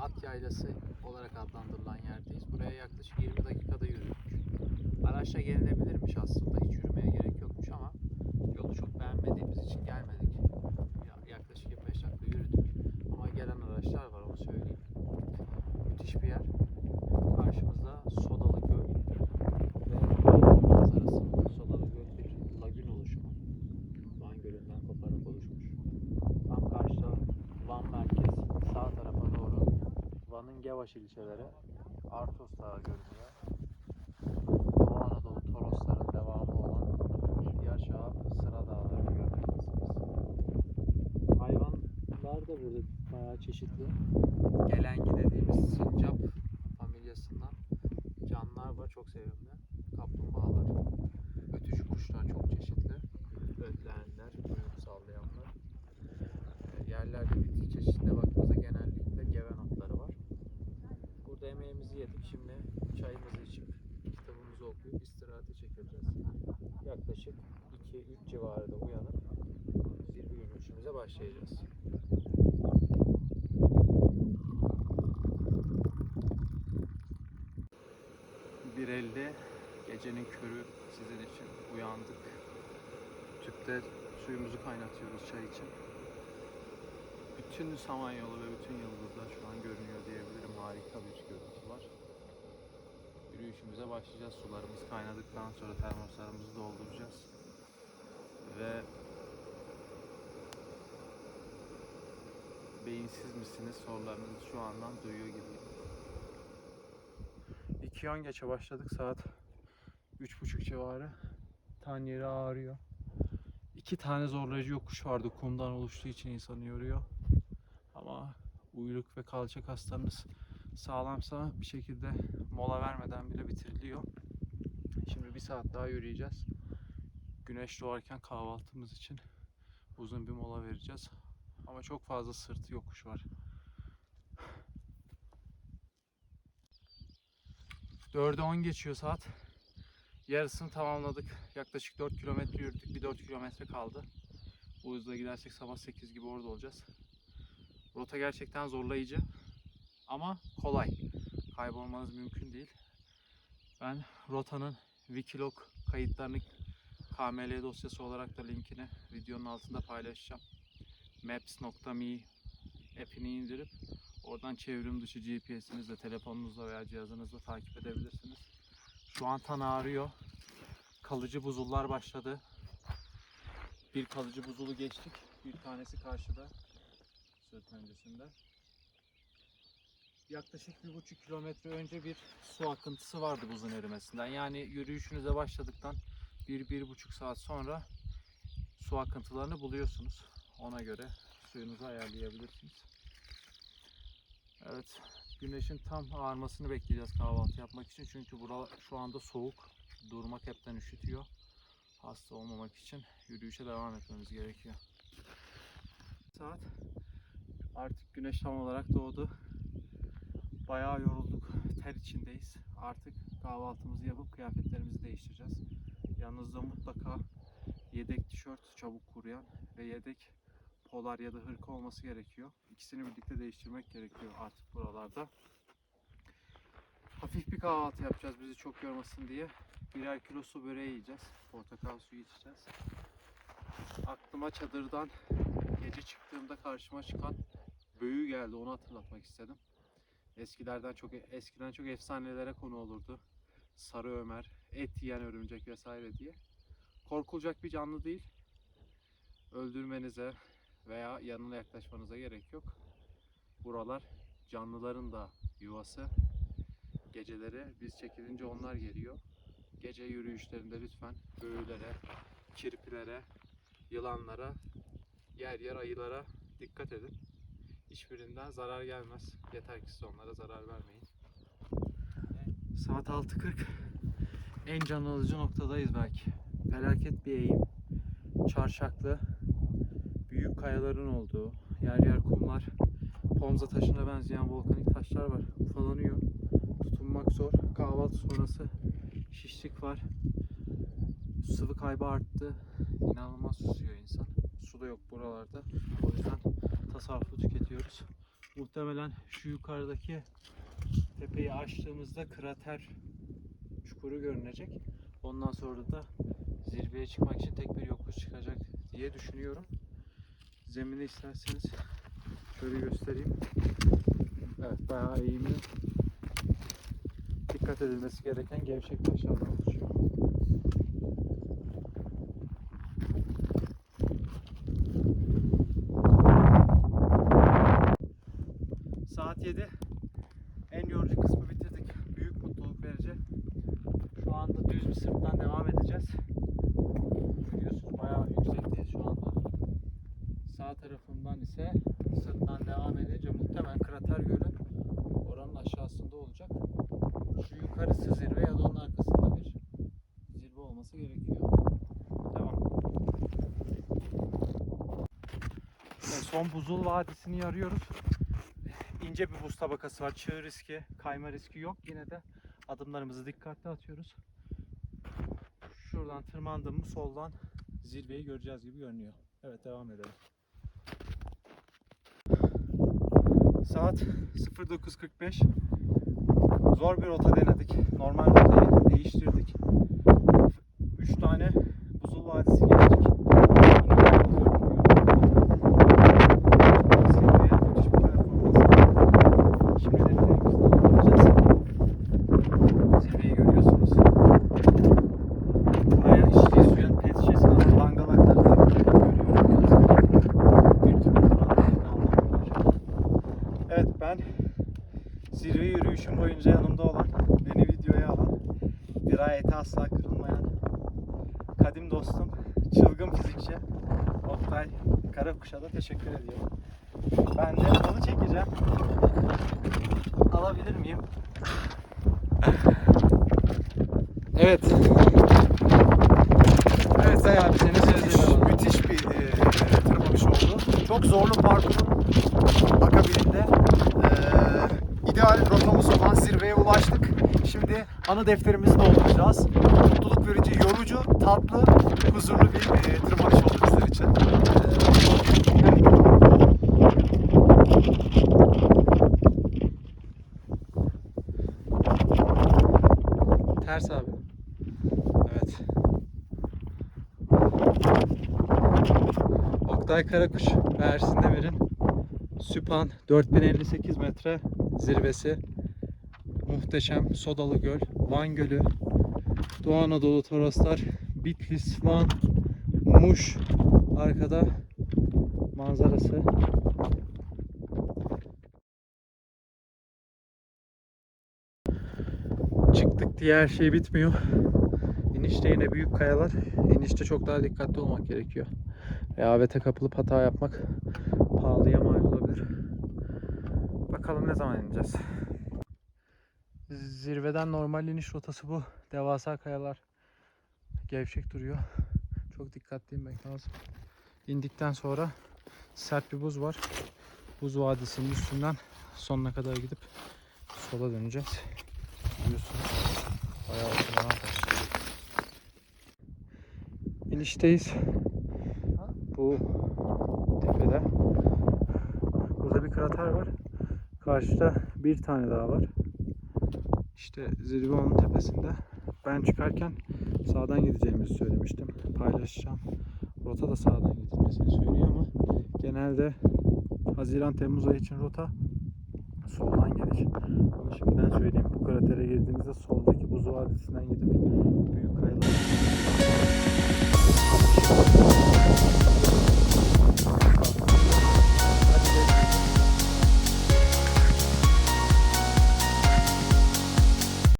At Yaylası olarak adlandırılan yerdeyiz. Buraya yaklaşık 20 dakikada yürüdük. Araçla gelinebilirmiş aslında. Hiç yürümeye gerek yokmuş ama yolu çok beğenmediğimiz için gelmedik. Ya- Yaklaşık 25 dakika yürüdük. Ama gelen araçlar var onu söyleyeyim. Müthiş bir yer. Karşımızda Sodalı Göl ve Van manzarası. Sodalı Göl bir lagün oluşumu. Van Gölü'nden koparak oluşmuş. Tam karşıda Van merkez sağ tarafa doğru Gevaş ilçeleri Artos Dağı görünüyor. Doğu Anadolu Torosların devamı olan Yaşa Sıra Dağları görmektesiniz. Hayvanlar da burada bayağı çeşitli. Gelengi dediğimiz sincap istirahate çekileceğiz. Yaklaşık 2-3 civarında uyanıp zirve yürüyüşümüze başlayacağız. Bir elde gecenin körü sizin için uyandık. Tüpte suyumuzu kaynatıyoruz çay için. Bütün Samanyolu ve bütün yıldızlar şu an görünüyor diyebilirim. Harika bir görüntü. Yürüyüşümüze başlayacağız. Sularımız kaynadıktan sonra termoslarımızı dolduracağız. Ve beyinsiz misiniz sorularınızı şu andan duyuyor gibiyim. 2.10 geçe başladık saat 3.30 civarı. Tan yeri ağrıyor. İki tane zorlayıcı yokuş vardı kumdan oluştuğu için insanı yoruyor. Ama uyluk ve kalça kaslarınız sağlamsa bir şekilde mola vermeden bile bitiriliyor. Şimdi bir saat daha yürüyeceğiz. Güneş doğarken kahvaltımız için uzun bir mola vereceğiz. Ama çok fazla sırtı yokuş var. 4'e 10 geçiyor saat. Yarısını tamamladık. Yaklaşık 4 kilometre yürüdük. Bir 4 kilometre kaldı. Bu hızla gidersek sabah 8 gibi orada olacağız. Rota gerçekten zorlayıcı ama kolay. Kaybolmanız mümkün değil. Ben rotanın Wikilog kayıtlarını KML dosyası olarak da linkini videonun altında paylaşacağım. Maps.me app'ini indirip oradan çevrim dışı GPS'inizle, telefonunuzla veya cihazınızla takip edebilirsiniz. Şu an tan ağrıyor. Kalıcı buzullar başladı. Bir kalıcı buzulu geçtik. Bir tanesi karşıda sırt öncesinde. Yaklaşık bir buçuk kilometre önce bir su akıntısı vardı buzun erimesinden. Yani yürüyüşünüze başladıktan bir, bir buçuk saat sonra su akıntılarını buluyorsunuz. Ona göre suyunuzu ayarlayabilirsiniz. Evet, güneşin tam ağarmasını bekleyeceğiz kahvaltı yapmak için. Çünkü bura şu anda soğuk. Durmak hepten üşütüyor. Hasta olmamak için yürüyüşe devam etmemiz gerekiyor. Saat Artık güneş tam olarak doğdu. Bayağı yorulduk. Ter içindeyiz. Artık kahvaltımızı yapıp kıyafetlerimizi değiştireceğiz. Yanınızda mutlaka yedek tişört çabuk kuruyan ve yedek polar ya da hırka olması gerekiyor. İkisini birlikte değiştirmek gerekiyor artık buralarda. Hafif bir kahvaltı yapacağız bizi çok yormasın diye. Birer kilo su böreği yiyeceğiz. Portakal suyu içeceğiz. Aklıma çadırdan gece çıktığımda karşıma çıkan böğü geldi. Onu hatırlatmak istedim. Eskilerden çok eskiden çok efsanelere konu olurdu. Sarı Ömer, et yiyen örümcek vesaire diye. Korkulacak bir canlı değil. Öldürmenize veya yanına yaklaşmanıza gerek yok. Buralar canlıların da yuvası. Geceleri biz çekilince onlar geliyor. Gece yürüyüşlerinde lütfen böğülere, kirpilere, yılanlara, yer yer ayılara dikkat edin. Hiçbirinden zarar gelmez. Yeter ki siz onlara zarar vermeyin. Saat 6.40. En can alıcı noktadayız belki. Felaket bir eğim. Çarşaklı. Büyük kayaların olduğu. Yer yer kumlar. Pomza taşına benzeyen volkanik taşlar var. Ufalanıyor. Tutunmak zor. Kahvaltı sonrası şişlik var. Sıvı kaybı arttı. İnanılmaz susuyor insan. Su da yok buralarda. O yüzden tasarruflu. Muhtemelen şu yukarıdaki tepeyi açtığımızda krater çukuru görünecek. Ondan sonra da zirveye çıkmak için tek bir yokuş çıkacak diye düşünüyorum. Zemini isterseniz şöyle göstereyim. Evet bayağı eğimli. Dikkat edilmesi gereken gevşek taşlardan oluşuyor. Saat 7. En yorucu kısmı bitirdik. Büyük mutluluk verici. Şu anda düz bir sırttan devam edeceğiz. Biliyorsunuz bayağı yüksekteyiz şu anda. Sağ tarafından ise sırttan devam edince muhtemelen krater gölü oranın aşağısında olacak. Şu yukarısı zirve ya da onun arkasında bir zirve olması gerekiyor. Devam. Son buzul vadisini arıyoruz. İnce bir buz tabakası var. Çığ riski, kayma riski yok. Yine de adımlarımızı dikkatli atıyoruz. Şuradan tırmandığımız soldan zirveyi göreceğiz gibi görünüyor. Evet devam edelim. Saat 09.45. Zor bir rota denedik. Normal rotayı değiştirdik. 3 tane buzul vadisi geçtik. Asla kırılmayan kadim dostum, çılgın fizikçi Oktay Karakuş'a da teşekkür ediyorum. Ben de onu çekeceğim. Alabilir miyim? Evet. Evet Say abi senin sözlerini Müthiş, alalım. müthiş bir e, tırmanış oldu. Çok zorlu parkurun akabininde e, ideal rotamız olan zirveye ulaştık. Şimdi ana defterimizi dolduracağız. Mutluluk verici, yorucu, tatlı, huzurlu bir e, tırmanış oldu bizler için. Ters abi. Evet. Oktay Karakuş ve Ersin Demir'in Süpan 4058 metre zirvesi. Muhteşem Sodalı Göl, Van Gölü, Doğu Anadolu Toroslar, Bitlis, Van, Muş arkada manzarası. Çıktık diye her şey bitmiyor. İnişte yine büyük kayalar. İnişte çok daha dikkatli olmak gerekiyor. Rehavete kapılıp hata yapmak pahalıya mal olabilir. Bakalım ne zaman ineceğiz. Zirveden normal iniş rotası bu. Devasa kayalar gevşek duruyor. Çok dikkatli inmek lazım. İndikten sonra sert bir buz var. Buz vadisinin üstünden sonuna kadar gidip sola döneceğiz. Biliyorsunuz bayağı taşlı. İnişteyiz. Bu tepede. Burada bir krater var. Karşıda bir tane daha var işte Zirvon'un tepesinde ben çıkarken sağdan gideceğimizi söylemiştim. Paylaşacağım. Rota da sağdan gidilmesini söylüyor ama genelde Haziran Temmuz ayı için rota soldan gelir. Bunu şimdiden söyleyeyim. Bu kratere girdiğinizde soldaki buz vadisinden gidip büyük kayalar.